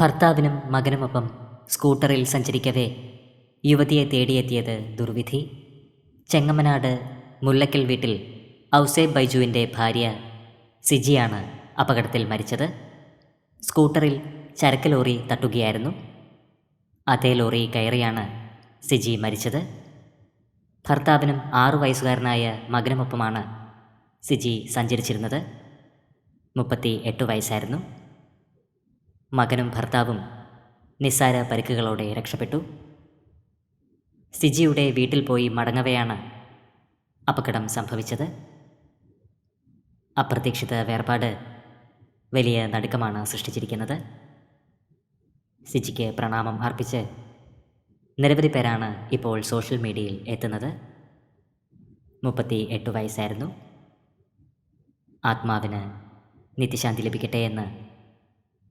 ഭർത്താവിനും മകനുമൊപ്പം സ്കൂട്ടറിൽ സഞ്ചരിക്കവേ. യുവതിയെ തേടിയെത്തിയത് ദുർവിധി. ചെങ്ങമനാട് മുല്ലക്കൽ വീട്ടിൽ ഔസേബ് ബൈജുവിന്റെ ഭാര്യ സിജിയാണ് അപകടത്തിൽ മരിച്ചത്. സ്കൂട്ടറിൽ ചരക്ക് ലോറി തട്ടുകയായിരുന്നു. അതേ ലോറി കയറിയാണ് സിജി മരിച്ചത്. ഭർത്താവിനും ആറു വയസ്സുകാരനായ മകനുമൊപ്പമാണ് സിജി സഞ്ചരിച്ചിരുന്നത്. മുപ്പത്തി എട്ട് വയസ്സായിരുന്നു. മകനും ഭർത്താവും നിസ്സാര പരിക്കുകളോടെ രക്ഷപ്പെട്ടു. സിജിയുടെ വീട്ടിൽ പോയി മടങ്ങവെയാണ് അപകടം സംഭവിച്ചത്. അപ്രതീക്ഷിത വേർപാട് വലിയ നടുക്കമാണ് സൃഷ്ടിച്ചിരിക്കുന്നത്. സിജിക്ക് പ്രണാമം അർപ്പിച്ച് നിരവധി പേരാണ് ഇപ്പോൾ സോഷ്യൽ മീഡിയയിൽ എത്തുന്നത്. മുപ്പത്തി എട്ട് വയസ്സായിരുന്നു. ആത്മാവിന് നിത്യശാന്തി ലഭിക്കട്ടെ എന്ന്